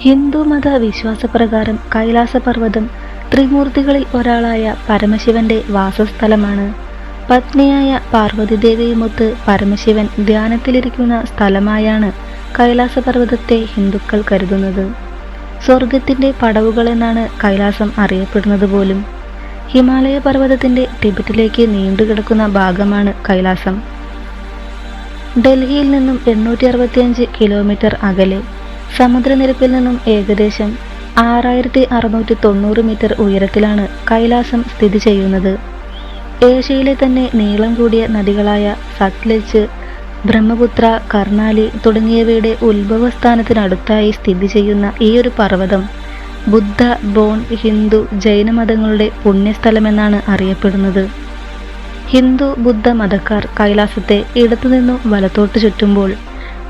ഹിന്ദുമത വിശ്വാസപ്രകാരം കൈലാസപർവതം ത്രിമൂർത്തികളിൽ ഒരാളായ പരമശിവന്റെ വാസസ്ഥലമാണ്. പത്നിയായ പാർവതിദേവിയുമൊത്ത് പരമശിവൻ ധ്യാനത്തിലിരിക്കുന്ന സ്ഥലമായാണ് കൈലാസപർവതത്തെ ഹിന്ദുക്കൾ കരുതുന്നത്. സ്വർഗത്തിന്റെ പടവുകളെന്നാണ് കൈലാസം അറിയപ്പെടുന്നത് പോലും. ഹിമാലയ പർവതത്തിന്റെ ടിബറ്റിലേക്ക് നീണ്ടുകിടക്കുന്ന ഭാഗമാണ് കൈലാസം. ഡൽഹിയിൽ നിന്നും എണ്ണൂറ്റി കിലോമീറ്റർ അകലെ. സമുദ്രനിരപ്പിൽ നിന്നും ഏകദേശം ആറായിരത്തി അറുന്നൂറ്റി തൊണ്ണൂറ് മീറ്റർ ഉയരത്തിലാണ് കൈലാസം സ്ഥിതി ചെയ്യുന്നത്. ഏഷ്യയിലെ തന്നെ നീളം കൂടിയ നദികളായ സത്ലജ് ബ്രഹ്മപുത്ര കർണാലി തുടങ്ങിയവയുടെ ഉത്ഭവസ്ഥാനത്തിനടുത്തായി സ്ഥിതി ചെയ്യുന്ന ഈ ഒരു പർവതം ബുദ്ധ ബോൺ ഹിന്ദു ജൈന മതങ്ങളുടെ പുണ്യസ്ഥലമെന്നാണ് അറിയപ്പെടുന്നത്. ഹിന്ദു ബുദ്ധ മതക്കാർ കൈലാസത്തെ ഇടത്തുനിന്നും വലത്തോട്ട് ചുറ്റുമ്പോൾ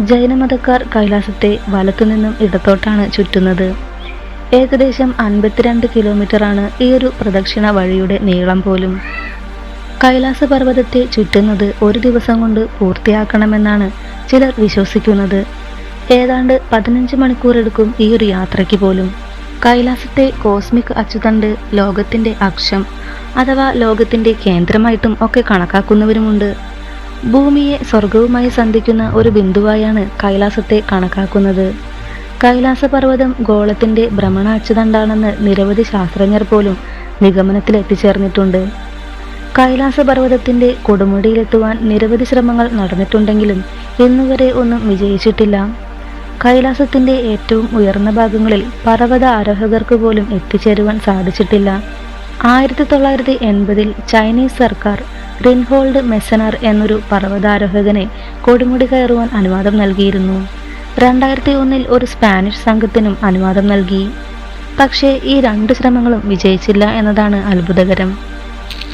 ജൈനമതക്കാർ കൈലാസത്തെ വലത്തുനിന്നും ഇടത്തോട്ടാണ് ചുറ്റുന്നത്. ഏകദേശം അൻപത്തിരണ്ട് കിലോമീറ്ററാണ് ഈ ഒരു പ്രദക്ഷിണ വഴിയുടെ നീളം പോലും. കൈലാസ പർവതത്തെ ചുറ്റുന്നത് ഒരു ദിവസം കൊണ്ട് പൂർത്തിയാക്കണമെന്നാണ് ചിലർ വിശ്വസിക്കുന്നത്. ഏതാണ്ട് പതിനഞ്ച് മണിക്കൂർ എടുക്കും ഈ ഒരു യാത്രയ്ക്ക് പോലും. കൈലാസത്തെ കോസ്മിക് അച്ചുതണ്ട് ലോകത്തിന്റെ അക്ഷം അഥവാ ലോകത്തിന്റെ കേന്ദ്രമായിട്ടും ഒക്കെ കണക്കാക്കുന്നവരുമുണ്ട്. ഭൂമിയെ സ്വർഗവുമായി സന്ധിക്കുന്ന ഒരു ബിന്ദുവായാണ് കൈലാസത്തെ കണക്കാക്കുന്നത്. കൈലാസ പർവതം ഗോളത്തിന്റെ ഭ്രമണ അച്ചുതണ്ടാണെന്ന് നിരവധി ശാസ്ത്രജ്ഞർ പോലും നിഗമനത്തിൽ എത്തിച്ചേർന്നിട്ടുണ്ട്. കൈലാസ പർവതത്തിന്റെ കൊടുമുടിയിലെത്തുവാൻ നിരവധി ശ്രമങ്ങൾ നടന്നിട്ടുണ്ടെങ്കിലും ഇന്നുവരെ ഒന്നും വിജയിച്ചിട്ടില്ല. കൈലാസത്തിന്റെ ഏറ്റവും ഉയർന്ന ഭാഗങ്ങളിൽ പർവത ആരോഹകർക്ക് പോലും എത്തിച്ചേരുവാൻ സാധിച്ചിട്ടില്ല. ആയിരത്തി തൊള്ളായിരത്തി എൺപതിൽ ചൈനീസ് സർക്കാർ റിൻഹോൾഡ് മെസനർ എന്നൊരു പർവതാരോഹകനെ കൊടുമുടി കയറുവാൻ അനുവാദം നൽകിയിരുന്നു. രണ്ടായിരത്തി ഒന്നിൽ ഒരു സ്പാനിഷ് സംഘത്തിനും അനുവാദം നൽകി. പക്ഷേ ഈ രണ്ട് ശ്രമങ്ങളും വിജയിച്ചില്ല എന്നതാണ് അത്ഭുതകരം.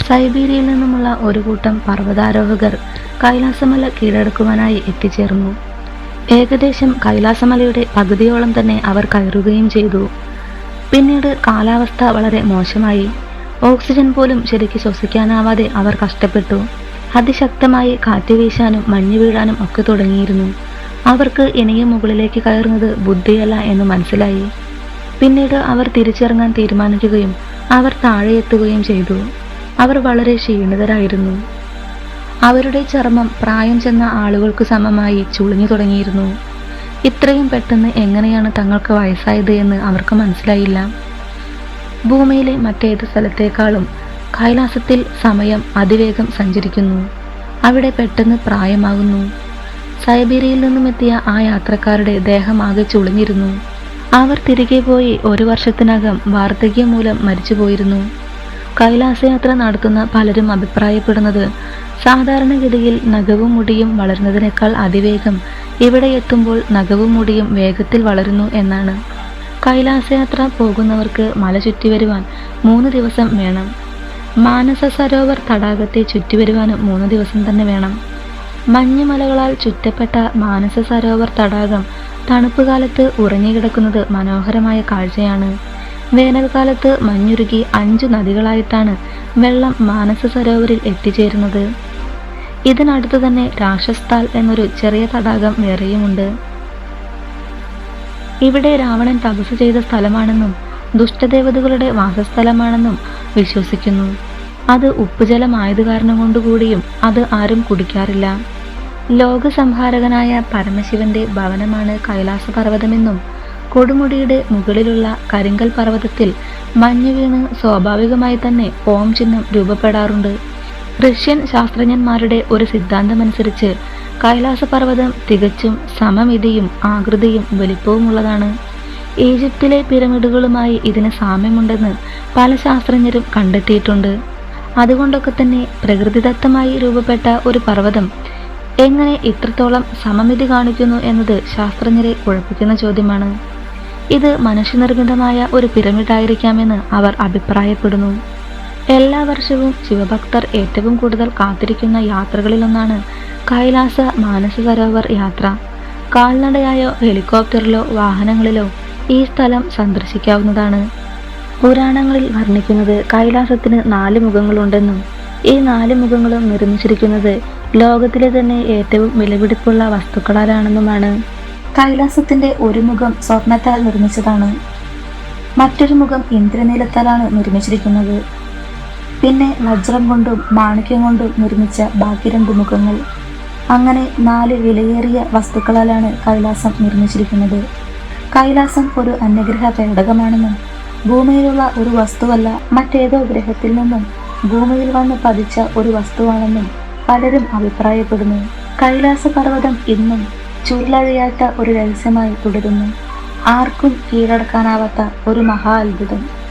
സൈബീരിയയിൽ നിന്നുമുള്ള ഒരു കൂട്ടം പർവതാരോഹകർ കൈലാസമല കീഴടക്കുവാനായി എത്തിച്ചേർന്നു. ഏകദേശം കൈലാസമലയുടെ പകുതിയോളം തന്നെ അവർ കയറുകയും ചെയ്തു. പിന്നീട് കാലാവസ്ഥ വളരെ മോശമായി. ഓക്സിജൻ പോലും ശരിക്ക് ശ്വസിക്കാനാവാതെ അവർ കഷ്ടപ്പെട്ടു. അതിശക്തമായി കാറ്റ് വീശാനും മഞ്ഞ് വീഴാനും ഒക്കെ തുടങ്ങിയിരുന്നു. അവർക്ക് ഇനിയും മുകളിലേക്ക് കയറുന്നത് ബുദ്ധിയല്ല എന്ന് മനസ്സിലായി. പിന്നീട് അവർ തിരിച്ചിറങ്ങാൻ തീരുമാനിക്കുകയും അവർ താഴെ എത്തുകയും ചെയ്തു. അവർ വളരെ ക്ഷീണിതരായിരുന്നു. അവരുടെ ചർമ്മം പ്രായം ചെന്ന ആളുകൾക്ക് സമമായി ചുളിഞ്ഞു തുടങ്ങിയിരുന്നു. ഇത്രയും പെട്ടെന്ന് എങ്ങനെയാണ് തങ്ങൾക്ക് വയസ്സായത് എന്ന് അവർക്ക് മനസ്സിലായില്ല. ഭൂമിയിലെ മറ്റേത് സ്ഥലത്തേക്കാളും കൈലാസത്തിൽ സമയം അതിവേഗം സഞ്ചരിക്കുന്നു. അവിടെ പെട്ടെന്ന് പ്രായമാകുന്നു. സൈബീരിയയിൽ നിന്നും എത്തിയ ആ യാത്രക്കാരുടെ ദേഹമാകെ ചുളിഞ്ഞിരുന്നു. അവർ തിരികെ പോയി ഒരു വർഷത്തിനകം വാർദ്ധക്യം മൂലം മരിച്ചുപോയിരുന്നു. കൈലാസയാത്ര നടത്തുന്ന പലരും അഭിപ്രായപ്പെടുന്നത് സാധാരണഗതിയിൽ നഖവും മുടിയും വളരുന്നതിനേക്കാൾ അതിവേഗം ഇവിടെ എത്തുമ്പോൾ നഖവും മുടിയും വേഗത്തിൽ വളരുന്നു എന്നാണ്. കൈലാസയാത്ര പോകുന്നവർക്ക് മല ചുറ്റി വരുവാൻ മൂന്ന് ദിവസം വേണം. മാനസ സരോവർ തടാകത്തെ ചുറ്റി വരുവാനും മൂന്ന് ദിവസം തന്നെ വേണം. മഞ്ഞുമലകളാൽ ചുറ്റപ്പെട്ട മാനസ സരോവർ തടാകം തണുപ്പ് കാലത്ത് ഉറങ്ങിക്കിടക്കുന്നത് മനോഹരമായ കാഴ്ചയാണ്. വേനൽക്കാലത്ത് മഞ്ഞുരുകി അഞ്ചു നദികളായിട്ടാണ് വെള്ളം മാനസ സരോവരിൽ എത്തിച്ചേരുന്നത്. ഇതിനടുത്ത് തന്നെ രാക്ഷസ്ഥാൽ എന്നൊരു ചെറിയ തടാകം വേറെയുമുണ്ട്. ഇവിടെ രാവണൻ തപസ് ചെയ്ത സ്ഥലമാണെന്നും ദുഷ്ടദേവതകളുടെ വാസസ്ഥലമാണെന്നും വിശ്വസിക്കുന്നു. അത് ഉപ്പുജലമായത് കാരണം കൊണ്ടുകൂടിയും അത് ആരും കുടിക്കാറില്ല. ലോകസംഹാരകനായ പരമശിവന്റെ ഭവനമാണ് കൈലാസ പർവതമെന്നും കൊടുമുടിയുടെ മുകളിലുള്ള കരിങ്കൽ പർവതത്തിൽ മഞ്ഞു വീണ് സ്വാഭാവികമായി തന്നെ ഓം ചിഹ്നം രൂപപ്പെടാറുണ്ട്. റഷ്യൻ ശാസ്ത്രജ്ഞന്മാരുടെ ഒരു സിദ്ധാന്തമനുസരിച്ച് കൈലാസ പർവതം തികച്ചും സമമിതിയും ആകൃതിയും വലിപ്പവുമുള്ളതാണ്. ഈജിപ്തിലെ പിരമിഡുകളുമായി ഇതിന് സാമ്യമുണ്ടെന്ന് പല ശാസ്ത്രജ്ഞരും കണ്ടെത്തിയിട്ടുണ്ട്. അതുകൊണ്ടൊക്കെ തന്നെ പ്രകൃതിദത്തമായി രൂപപ്പെട്ട ഒരു പർവതം എങ്ങനെ ഇത്രത്തോളം സമമിതി കാണിക്കുന്നു എന്നത് ശാസ്ത്രജ്ഞരെ കുഴപ്പിക്കുന്ന ചോദ്യമാണ്. ഇത് മനുഷ്യനിർമ്മിതമായ ഒരു പിരമിഡായിരിക്കാമെന്ന് അവർ അഭിപ്രായപ്പെടുന്നു. എല്ലാ വർഷവും ശിവഭക്തർ ഏറ്റവും കൂടുതൽ കാത്തിരിക്കുന്ന യാത്രകളിലൊന്നാണ് കൈലാസ മാനസ സരോവർ യാത്ര. കാൽനടയായോ ഹെലികോപ്റ്ററിലോ വാഹനങ്ങളിലോ ഈ സ്ഥലം സന്ദർശിക്കാവുന്നതാണ്. പുരാണങ്ങളിൽ വർണിക്കുന്നത് കൈലാസത്തിന് നാല് മുഖങ്ങളുണ്ടെന്നും ഈ നാല് മുഖങ്ങളും നിർമ്മിച്ചിരിക്കുന്നത് ലോകത്തിലെ തന്നെ ഏറ്റവും വിലപിടിപ്പുള്ള വസ്തുക്കളാലാണെന്നുമാണ്. കൈലാസത്തിന്റെ ഒരു മുഖം സ്വർണത്താൽ നിർമ്മിച്ചതാണ്. മറ്റൊരു മുഖം ഇന്ദ്രനീലത്താലാണ് നിർമ്മിച്ചിരിക്കുന്നത്. പിന്നെ വജ്രം കൊണ്ടും മാണിക്യം കൊണ്ടും നിർമ്മിച്ച ബാക്കി രണ്ട് മുഖങ്ങൾ. അങ്ങനെ നാല് വിലയേറിയ വസ്തുക്കളാലാണ് കൈലാസം നിർമ്മിച്ചിരിക്കുന്നത്. കൈലാസം ഒരു അന്യഗ്രഹ പേടകമാണെന്നും ഭൂമിയിലുള്ള ഒരു വസ്തുവല്ല മറ്റേതോ ഗ്രഹത്തിൽ നിന്നും ഭൂമിയിൽ വന്ന് പതിച്ച ഒരു വസ്തുവാണെന്നും പലരും അഭിപ്രായപ്പെടുന്നു. കൈലാസ പർവതം ഇന്നും ചുരുളഴിയാത്ത ഒരു രഹസ്യമായി തുടരുന്നു. ആർക്കും കീഴടക്കാനാവാത്ത ഒരു മഹാ അത്ഭുതം.